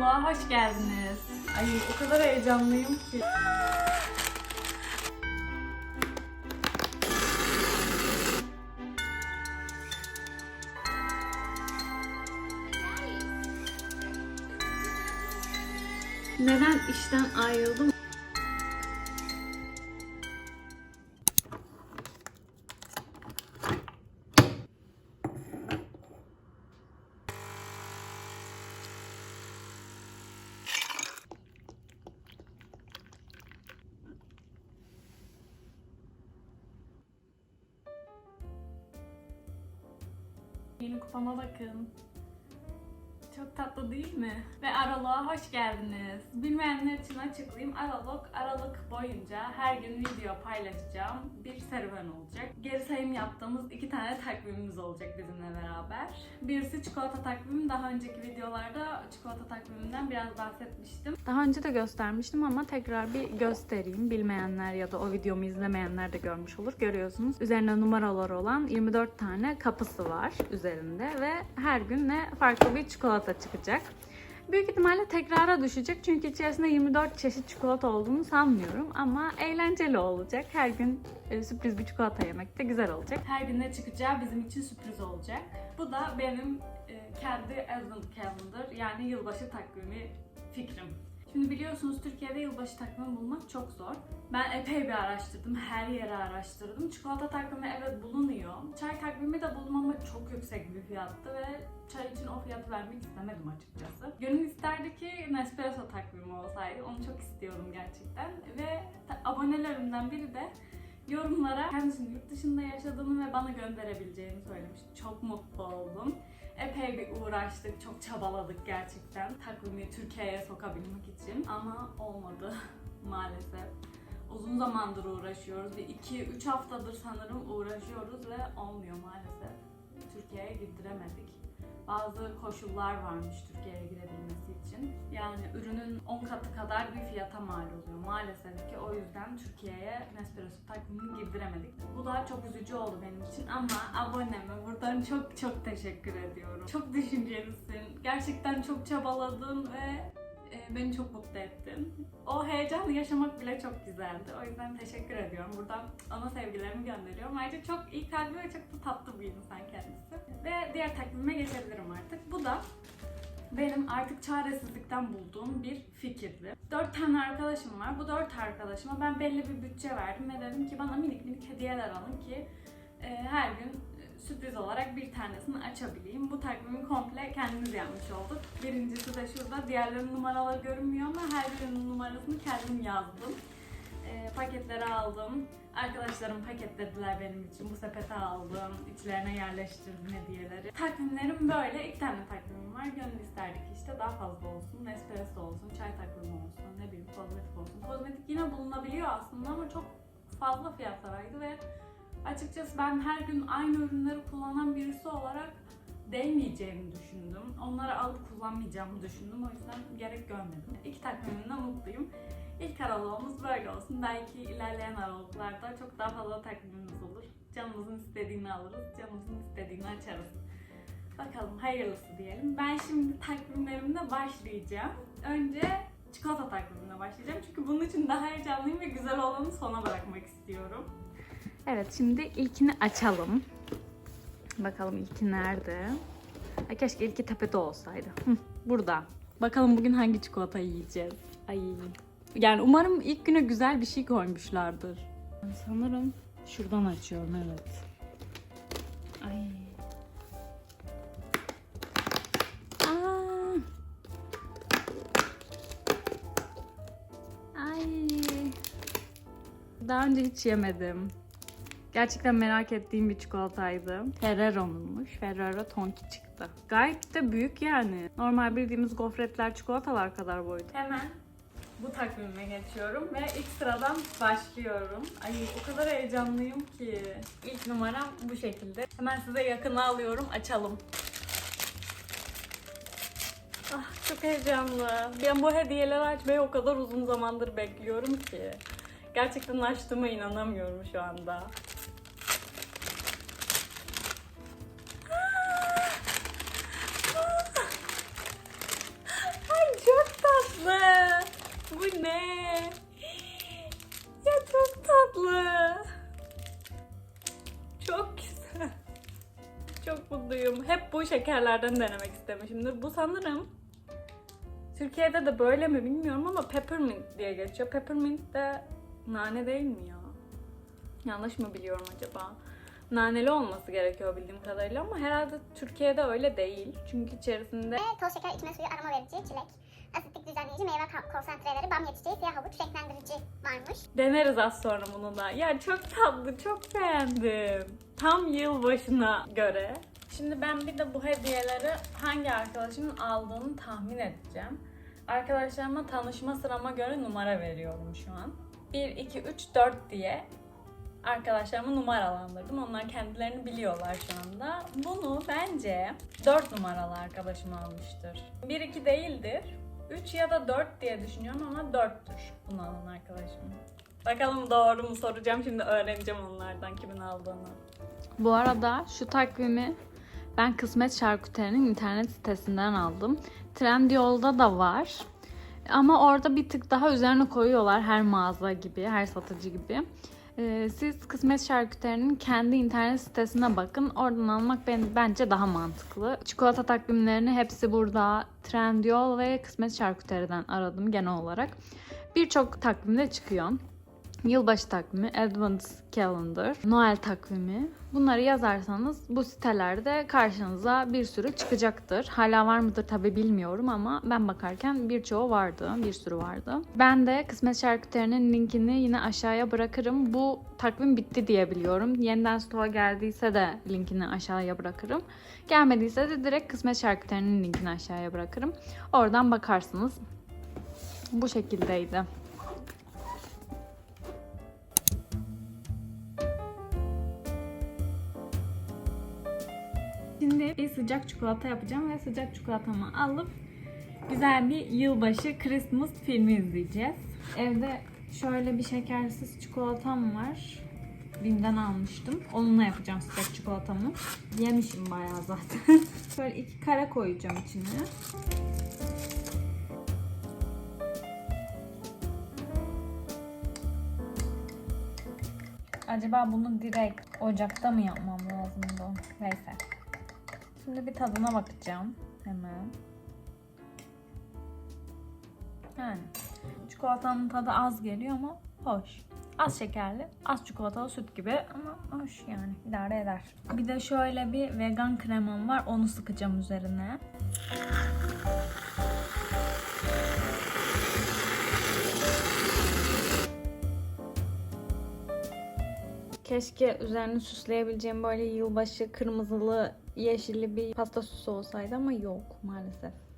Aralığa hoş geldiniz. Ay o kadar heyecanlıyım ki. Neden işten ayrıldım? Yeni kupama bakın. Çok tatlı değil mi? Ve Aralık'a hoş geldiniz. Bilmeyenler için açıklayayım. Aralık, Aralık boyunca her gün video paylaşacağım. Bir serüven olacak. Geri sayım yaptığımız iki tane takvimimiz olacak bizimle beraber. Birisi çikolata takvimi. Daha önceki videolarda çikolata takviminden biraz bahsetmiştim. Daha önce de göstermiştim ama tekrar bir göstereyim. Bilmeyenler ya da o videomu izlemeyenler de görmüş olur. Görüyorsunuz. Üzerine numaralar olan 24 tane kapısı var üzerinde ve her gün ne farklı bir çikolata çıkacak. Büyük ihtimalle tekrara düşecek çünkü içerisinde 24 çeşit çikolata olduğunu sanmıyorum ama eğlenceli olacak. Her gün e, sürpriz bir çikolata yemek de güzel olacak. Her gün ne çıkacağı bizim için sürpriz olacak. Bu da benim e, kendi advent calendar yani yılbaşı takvimi fikrim. Şimdi biliyorsunuz Türkiye'de yılbaşı takvimi bulmak çok zor. Ben epey bir araştırdım, her yere araştırdım. Çikolata takvimi evet bulunuyor. Çay takvimi de buldum ama çok yüksek bir fiyattı ve çay için o fiyatı vermek istemedim açıkçası. Gönül isterdi ki Nespresso takvimi olsaydı. Onu çok istiyordum gerçekten. Ve abonelerimden biri de yorumlara kendisinin yurt dışında yaşadığını ve bana gönderebileceğini söylemiş. Çok mutlu oldum. Epey bir uğraştık, çok çabaladık gerçekten takvimi Türkiye'ye sokabilmek için ama olmadı maalesef. Uzun zamandır uğraşıyoruz. Bir 2-3 haftadır sanırım uğraşıyoruz ve olmuyor maalesef. Türkiye'ye girdiremedik. Bazı koşullar varmış Türkiye'ye girebilmesi için. Yani ürünün 10 katı kadar bir fiyata mal oluyor maalesef ki. O yüzden Türkiye'ye Nespresso takvimini girdiremedik. Bu da çok üzücü oldu benim için ama aboneme buradan çok çok teşekkür ediyorum. Çok düşüncelisin. Gerçekten çok çabaladın ve e, beni çok mutlu ettin. O heyecanı yaşamak bile çok güzeldi. O yüzden teşekkür ediyorum. Buradan ona sevgilerimi gönderiyorum. Ayrıca çok iyi kalpli ve çok da tatlı bir insan kendisi. Ve diğer takvime geçebilirim artık. Bu da benim artık çaresizlikten bulduğum bir fikirdi. Dört tane arkadaşım var. Bu dört arkadaşıma ben belli bir bütçe verdim ve dedim ki bana minik minik hediyeler alın ki e, her gün e, sürpriz olarak bir tanesini açabileyim. Bu takvimi komple kendimiz yapmış olduk. Birincisi de şurada. Diğerlerinin numaraları görünmüyor ama her birinin numarasını kendim yazdım. E, paketleri aldım. Arkadaşlarım paketlediler benim için. Bu sepete aldım. İçlerine yerleştirdim hediyeleri. Takvimlerim böyle. İki tane takvimim var. Gönül isterdik işte daha fazla olsun. Nespresso olsun, çay takvimi olsun, ne bileyim kozmetik olsun. Kozmetik yine bulunabiliyor aslında ama çok fazla fiyatlarıydı ve açıkçası ben her gün aynı ürünleri kullanan birisi olarak değmeyeceğimi düşündüm. Onları alıp kullanmayacağımı düşündüm. O yüzden gerek görmedim. İki takvimimden mutluyum. İlk aralığımız böyle olsun. Belki ilerleyen aralıklarda çok daha fazla takvimimiz olur. Canımızın istediğini alırız, canımızın istediğini açarız. Bakalım hayırlısı diyelim. Ben şimdi takvimlerimle başlayacağım. Önce çikolata takvimine başlayacağım. Çünkü bunun için daha heyecanlıyım ve güzel olanı sona bırakmak istiyorum. Evet şimdi ilkini açalım. Bakalım ilki nerede? Ay, keşke ilki tepede olsaydı. Hı, burada. Bakalım bugün hangi çikolata yiyeceğiz. Ay. Yani umarım ilk güne güzel bir şey koymuşlardır. Sanırım şuradan açıyorum evet. Ay. Aa. Ay. Daha önce hiç yemedim. Gerçekten merak ettiğim bir çikolataydı. Ferrero'nunmuş. Ferrero Tonki çıktı. Gayet de büyük yani. Normal bildiğimiz gofretler çikolatalar kadar boyutu. Hemen bu takvime geçiyorum ve ilk sıradan başlıyorum. Ay o kadar heyecanlıyım ki. İlk numaram bu şekilde. Hemen size yakına alıyorum. Açalım. Ah çok heyecanlı. Ben bu hediyeleri açmayı o kadar uzun zamandır bekliyorum ki. Gerçekten açtığıma inanamıyorum şu anda. Hep bu şekerlerden denemek istemişimdir. Bu sanırım Türkiye'de de böyle mi bilmiyorum ama peppermint diye geçiyor. Peppermint de nane değil mi ya? Yanlış mı biliyorum acaba? Naneli olması gerekiyor bildiğim kadarıyla ama herhalde Türkiye'de öyle değil. Çünkü içerisinde toz şeker, içme suyu, aroma verici, çilek, asitlik düzenleyici, meyve konsantreleri, bamya çiçeği, siyah havuç, renklendirici varmış. deneriz az sonra bunu da. Ya çok tatlı, çok beğendim. Tam yılbaşına göre. Şimdi ben bir de bu hediyeleri hangi arkadaşımın aldığını tahmin edeceğim. Arkadaşlarıma tanışma sırama göre numara veriyorum şu an. 1, 2, 3, 4 diye arkadaşlarımı numaralandırdım. Onlar kendilerini biliyorlar şu anda. Bunu bence 4 numaralı arkadaşım almıştır. 1, 2 değildir. 3 ya da 4 diye düşünüyorum ama 4'tür bunu alan arkadaşım. Bakalım doğru mu soracağım şimdi öğreneceğim onlardan kimin aldığını. Bu arada şu takvimi ben Kısmet Şarküteri'nin internet sitesinden aldım. Trendyol'da da var. Ama orada bir tık daha üzerine koyuyorlar her mağaza gibi, her satıcı gibi. Ee, siz Kısmet Şarküteri'nin kendi internet sitesine bakın. Oradan almak ben, bence daha mantıklı. Çikolata takvimlerini hepsi burada. Trendyol ve Kısmet Şarküteri'den aradım genel olarak. Birçok takvimde çıkıyor. Yılbaşı takvimi, Advent Calendar, Noel takvimi. Bunları yazarsanız bu sitelerde karşınıza bir sürü çıkacaktır. Hala var mıdır tabi bilmiyorum ama ben bakarken birçoğu vardı, bir sürü vardı. Ben de Kısmet Şarküteri'nin linkini yine aşağıya bırakırım. Bu takvim bitti diye biliyorum. Yeniden stoğa geldiyse de linkini aşağıya bırakırım. Gelmediyse de direkt Kısmet Şarküteri'nin linkini aşağıya bırakırım. Oradan bakarsınız. Bu şekildeydi. Şimdi bir sıcak çikolata yapacağım ve sıcak çikolatamı alıp güzel bir yılbaşı Christmas filmi izleyeceğiz. Evde şöyle bir şekersiz çikolatam var. Bim'den almıştım. Onunla yapacağım sıcak çikolatamı. Yemişim bayağı zaten. şöyle iki kare koyacağım içine. Acaba bunu direkt ocakta mı yapmam lazımdı? Neyse. Şimdi bir tadına bakacağım hemen. Yani çikolatanın tadı az geliyor ama hoş. Az şekerli, az çikolatalı süt gibi ama hoş yani idare eder. Bir de şöyle bir vegan kremam var onu sıkacağım üzerine. Keşke üzerini süsleyebileceğim böyle yılbaşı kırmızılı, yeşilli bir pasta süsü olsaydı ama yok maalesef.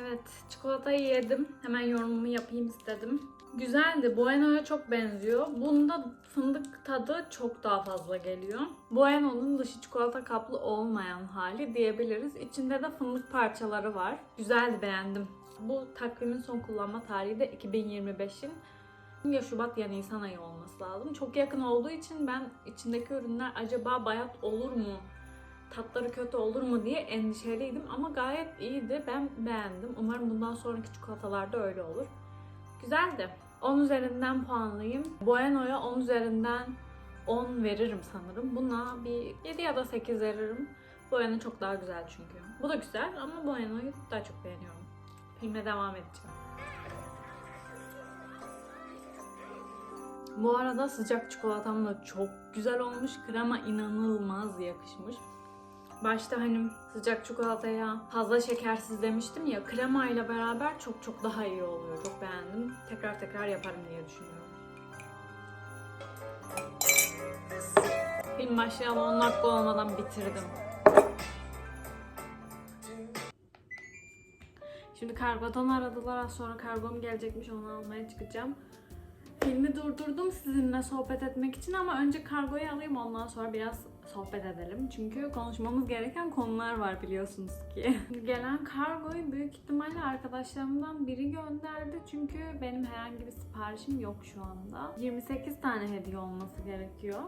Evet, çikolatayı yedim. Hemen yorumumu yapayım istedim. Güzeldi. Bueno'ya çok benziyor. Bunda fındık tadı çok daha fazla geliyor. Bueno'nun dışı çikolata kaplı olmayan hali diyebiliriz. İçinde de fındık parçaları var. Güzeldi, beğendim. Bu takvimin son kullanma tarihi de 2025'in ya Şubat ya Nisan ayı olması lazım. Çok yakın olduğu için ben içindeki ürünler acaba bayat olur mu? Tatları kötü olur mu diye endişeliydim ama gayet iyiydi. Ben beğendim. Umarım bundan sonraki çikolatalarda öyle olur. Güzeldi. 10 üzerinden puanlayayım. Bueno'ya 10 üzerinden 10 veririm sanırım. Buna bir 7 ya da 8 veririm. Bueno çok daha güzel çünkü. Bu da güzel ama Bueno'yu daha çok beğeniyorum. Filme devam edeceğim. Bu arada sıcak çikolatam da çok güzel olmuş. Krema inanılmaz yakışmış başta hani sıcak çikolataya fazla şekersiz demiştim ya krema ile beraber çok çok daha iyi oluyor. Çok beğendim. Tekrar tekrar yaparım diye düşünüyorum. Film başlayalı 10 dakika olmadan bitirdim. Şimdi kargodan aradılar. Az sonra kargom gelecekmiş onu almaya çıkacağım. Filmi durdurdum sizinle sohbet etmek için ama önce kargoyu alayım ondan sonra biraz sohbet edelim. Çünkü konuşmamız gereken konular var biliyorsunuz ki. Gelen kargoyu büyük ihtimalle arkadaşlarımdan biri gönderdi. Çünkü benim herhangi bir siparişim yok şu anda. 28 tane hediye olması gerekiyor.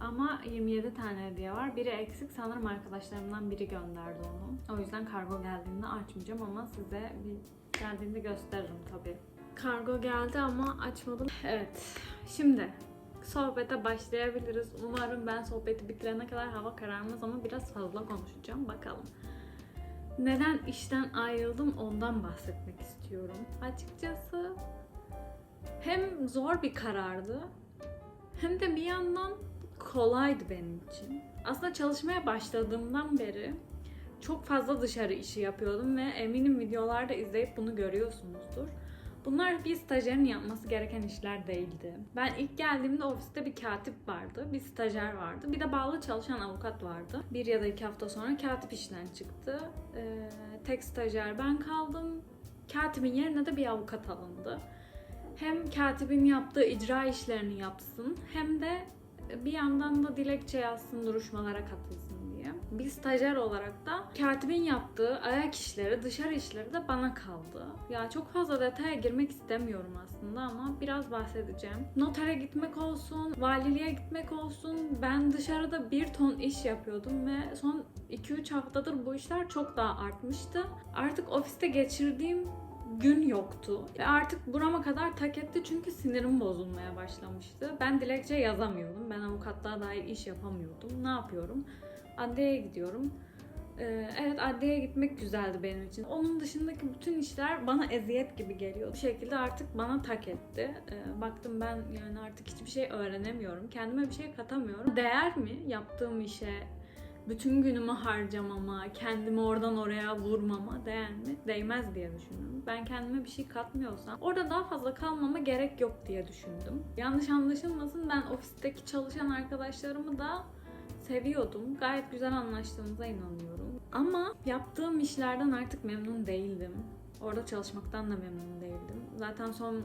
Ama 27 tane hediye var. Biri eksik sanırım arkadaşlarımdan biri gönderdi onu. O yüzden kargo geldiğinde açmayacağım ama size bir geldiğinde gösteririm tabii. Kargo geldi ama açmadım. Evet. Şimdi sohbete başlayabiliriz. Umarım ben sohbeti bitirene kadar hava kararmaz ama biraz fazla konuşacağım. Bakalım. Neden işten ayrıldım ondan bahsetmek istiyorum. Açıkçası hem zor bir karardı hem de bir yandan kolaydı benim için. Aslında çalışmaya başladığımdan beri çok fazla dışarı işi yapıyordum ve eminim videolarda izleyip bunu görüyorsunuzdur. Bunlar bir stajyerin yapması gereken işler değildi. Ben ilk geldiğimde ofiste bir katip vardı, bir stajyer vardı, bir de bağlı çalışan avukat vardı. Bir ya da iki hafta sonra katip işten çıktı. Ee, tek stajyer ben kaldım. Katibin yerine de bir avukat alındı. Hem katibin yaptığı icra işlerini yapsın hem de bir yandan da dilekçe yazsın, duruşmalara katılsın. Bir stajyer olarak da katibin yaptığı ayak işleri, dışarı işleri de bana kaldı. Ya çok fazla detaya girmek istemiyorum aslında ama biraz bahsedeceğim. Notere gitmek olsun, valiliğe gitmek olsun. Ben dışarıda bir ton iş yapıyordum ve son 2-3 haftadır bu işler çok daha artmıştı. Artık ofiste geçirdiğim gün yoktu. Ve artık burama kadar tak etti çünkü sinirim bozulmaya başlamıştı. Ben dilekçe yazamıyordum. Ben avukatlığa dair iş yapamıyordum. Ne yapıyorum? Adliyeye gidiyorum. Ee, evet adliyeye gitmek güzeldi benim için. Onun dışındaki bütün işler bana eziyet gibi geliyor. Bu şekilde artık bana tak etti. Ee, baktım ben yani artık hiçbir şey öğrenemiyorum. Kendime bir şey katamıyorum. Değer mi yaptığım işe, bütün günümü harcamama, kendimi oradan oraya vurmama değer mi? Değmez diye düşündüm. Ben kendime bir şey katmıyorsam orada daha fazla kalmama gerek yok diye düşündüm. Yanlış anlaşılmasın ben ofisteki çalışan arkadaşlarımı da seviyordum. Gayet güzel anlaştığımıza inanıyorum. Ama yaptığım işlerden artık memnun değildim. Orada çalışmaktan da memnun değildim. Zaten son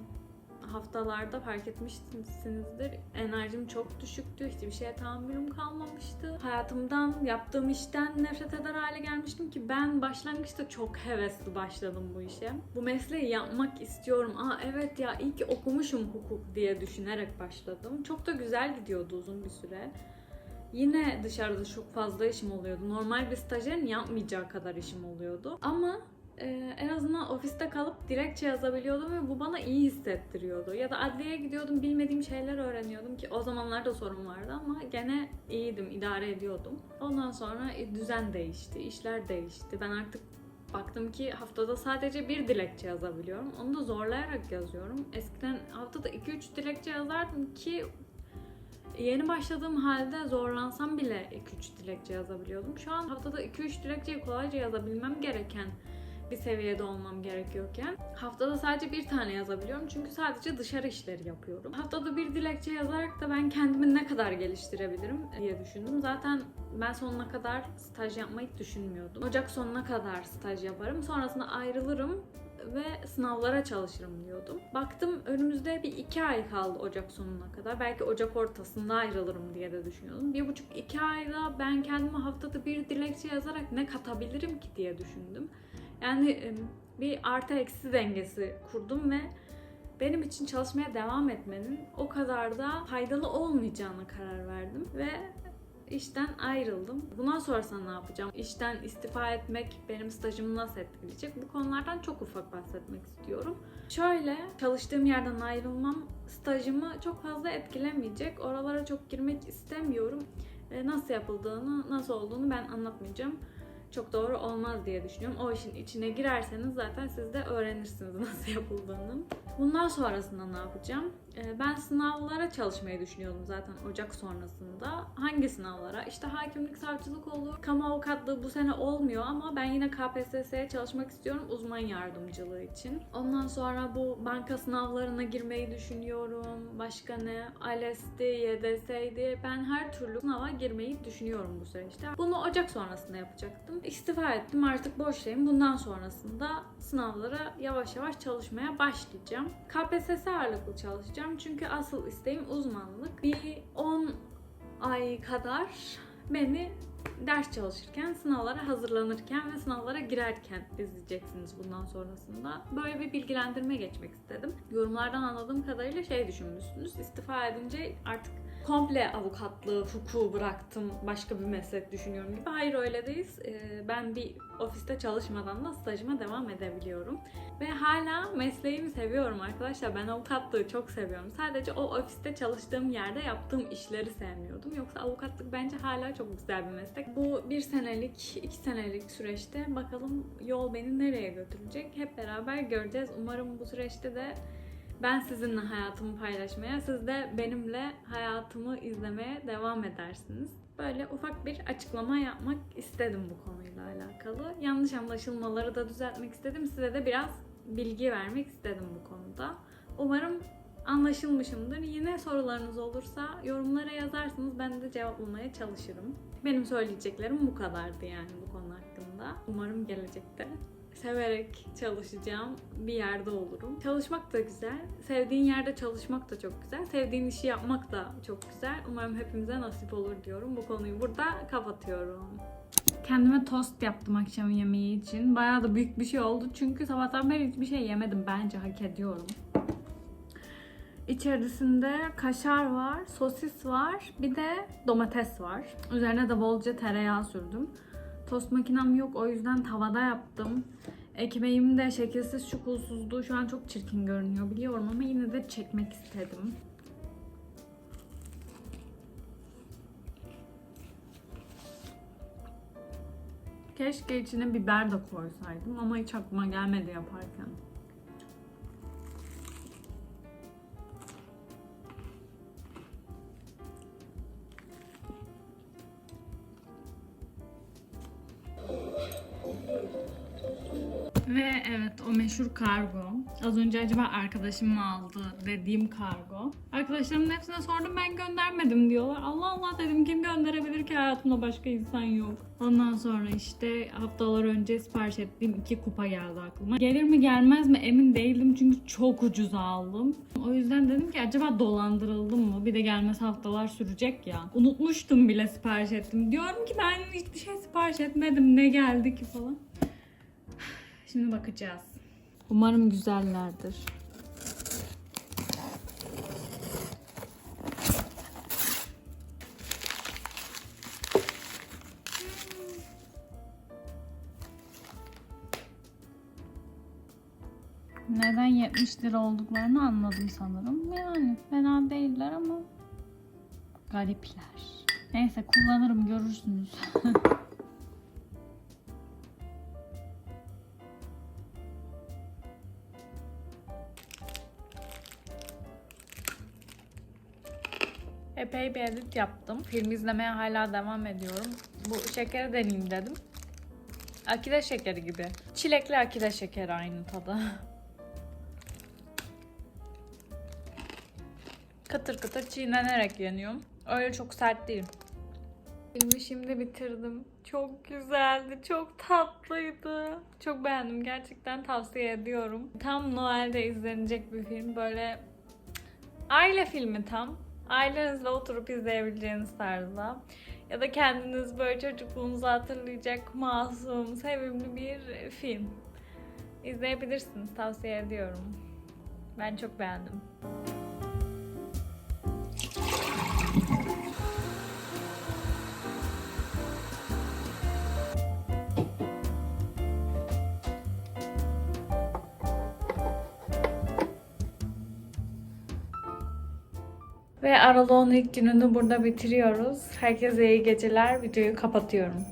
haftalarda fark etmişsinizdir. Enerjim çok düşüktü. Hiçbir şeye tahammülüm kalmamıştı. Hayatımdan, yaptığım işten nefret eder hale gelmiştim ki ben başlangıçta çok hevesli başladım bu işe. Bu mesleği yapmak istiyorum. Aa evet ya iyi ki okumuşum hukuk diye düşünerek başladım. Çok da güzel gidiyordu uzun bir süre. Yine dışarıda çok fazla işim oluyordu. Normal bir stajyerin yapmayacağı kadar işim oluyordu. Ama e, en azından ofiste kalıp dilekçe yazabiliyordum ve bu bana iyi hissettiriyordu. Ya da adliyeye gidiyordum, bilmediğim şeyler öğreniyordum ki o zamanlarda sorun vardı ama gene iyiydim, idare ediyordum. Ondan sonra e, düzen değişti, işler değişti. Ben artık baktım ki haftada sadece bir dilekçe yazabiliyorum. Onu da zorlayarak yazıyorum. Eskiden haftada 2-3 dilekçe yazardım ki Yeni başladığım halde zorlansam bile 2-3 dilekçe yazabiliyordum. Şu an haftada 2-3 dilekçeyi kolayca yazabilmem gereken bir seviyede olmam gerekiyorken haftada sadece bir tane yazabiliyorum çünkü sadece dışarı işleri yapıyorum. Haftada bir dilekçe yazarak da ben kendimi ne kadar geliştirebilirim diye düşündüm. Zaten ben sonuna kadar staj yapmayı düşünmüyordum. Ocak sonuna kadar staj yaparım. Sonrasında ayrılırım ve sınavlara çalışırım diyordum. Baktım önümüzde bir iki ay kaldı Ocak sonuna kadar. Belki Ocak ortasında ayrılırım diye de düşünüyordum. Bir buçuk iki ayda ben kendime haftada bir dilekçe yazarak ne katabilirim ki diye düşündüm. Yani bir artı eksi dengesi kurdum ve benim için çalışmaya devam etmenin o kadar da faydalı olmayacağına karar verdim ve işten ayrıldım. Bundan sonrasında ne yapacağım? İşten istifa etmek benim stajımı nasıl etkileyecek? Bu konulardan çok ufak bahsetmek istiyorum. Şöyle, çalıştığım yerden ayrılmam stajımı çok fazla etkilemeyecek. Oralara çok girmek istemiyorum. E, Nasıl yapıldığını, nasıl olduğunu ben anlatmayacağım. Çok doğru olmaz diye düşünüyorum. O işin içine girerseniz zaten siz de öğrenirsiniz nasıl yapıldığını. Bundan sonrasında ne yapacağım? Ee, Ben sınavlara çalışmayı düşünüyordum zaten Ocak sonrasında. Hangi sınavlara? İşte hakimlik, savcılık olur. Kamu avukatlığı bu sene olmuyor ama ben yine KPSS'ye çalışmak istiyorum uzman yardımcılığı için. Ondan sonra bu banka sınavlarına girmeyi düşünüyorum. Başka ne? ALES'ti, YDS'ydi. Ben her türlü sınava girmeyi düşünüyorum bu süreçte. Bunu Ocak sonrasında yapacaktım. İstifa ettim artık boştayım. Bundan sonrasında sınavlara yavaş yavaş çalışmaya başlayacağım. KPSS ağırlıklı çalışacağım çünkü asıl isteğim uzmanlık. Bir 10 ay kadar beni ders çalışırken, sınavlara hazırlanırken ve sınavlara girerken izleyeceksiniz bundan sonrasında. Böyle bir bilgilendirme geçmek istedim. Yorumlardan anladığım kadarıyla şey düşünmüşsünüz. İstifa edince artık komple avukatlığı, hukuku bıraktım, başka bir meslek düşünüyorum gibi. Hayır öyle değil. Ee, Ben bir ofiste çalışmadan da stajıma devam edebiliyorum. Ve hala mesleğimi seviyorum arkadaşlar. Ben avukatlığı çok seviyorum. Sadece o ofiste çalıştığım yerde yaptığım işleri sevmiyordum. Yoksa avukatlık bence hala çok güzel bir meslek. Bu bir senelik, iki senelik süreçte bakalım yol beni nereye götürecek hep beraber göreceğiz. Umarım bu süreçte de ben sizinle hayatımı paylaşmaya, siz de benimle hayatımı izlemeye devam edersiniz. Böyle ufak bir açıklama yapmak istedim bu konuyla alakalı. Yanlış anlaşılmaları da düzeltmek istedim. Size de biraz bilgi vermek istedim bu konuda. Umarım anlaşılmışımdır. Yine sorularınız olursa yorumlara yazarsınız. Ben de cevaplamaya çalışırım. Benim söyleyeceklerim bu kadardı yani bu konu hakkında. Umarım gelecekte severek çalışacağım bir yerde olurum. Çalışmak da güzel. Sevdiğin yerde çalışmak da çok güzel. Sevdiğin işi yapmak da çok güzel. Umarım hepimize nasip olur diyorum. Bu konuyu burada kapatıyorum. Kendime tost yaptım akşam yemeği için. Bayağı da büyük bir şey oldu. Çünkü sabahtan beri hiçbir şey yemedim. Bence hak ediyorum. İçerisinde kaşar var, sosis var, bir de domates var. Üzerine de bolca tereyağı sürdüm. Tost makinem yok o yüzden tavada yaptım. Ekmeğim de şekilsiz çukulsuzdu. Şu an çok çirkin görünüyor biliyorum ama yine de çekmek istedim. Keşke içine biber de koysaydım ama hiç aklıma gelmedi yaparken. Ve evet o meşhur kargo. Az önce acaba arkadaşım mı aldı dediğim kargo. Arkadaşlarımın hepsine sordum ben göndermedim diyorlar. Allah Allah dedim kim gönderebilir ki hayatımda başka insan yok. Ondan sonra işte haftalar önce sipariş ettiğim iki kupa geldi aklıma. Gelir mi gelmez mi emin değildim çünkü çok ucuz aldım. O yüzden dedim ki acaba dolandırıldım mı? Bir de gelmesi haftalar sürecek ya. Unutmuştum bile sipariş ettim. Diyorum ki ben hiçbir şey sipariş etmedim ne geldi ki falan. Şimdi bakacağız. Umarım güzellerdir. Neden 70 lira olduklarını anladım sanırım. Yani fena değiller ama garipler. Neyse kullanırım görürsünüz. Epey bir edit yaptım. Film izlemeye hala devam ediyorum. Bu şekeri deneyeyim dedim. Akide şekeri gibi. Çilekli akide şekeri aynı tadı. Kıtır kıtır çiğnenerek yeniyorum. Öyle çok sert değil. Filmi şimdi bitirdim. Çok güzeldi, çok tatlıydı. Çok beğendim. Gerçekten tavsiye ediyorum. Tam Noel'de izlenecek bir film. Böyle aile filmi tam. Ailenizle oturup izleyebileceğiniz tarzda. Ya da kendiniz böyle çocukluğunuzu hatırlayacak masum, sevimli bir film. İzleyebilirsiniz. Tavsiye ediyorum. Ben çok beğendim. Ve Aralık'ın ilk gününü burada bitiriyoruz. Herkese iyi geceler. Videoyu kapatıyorum.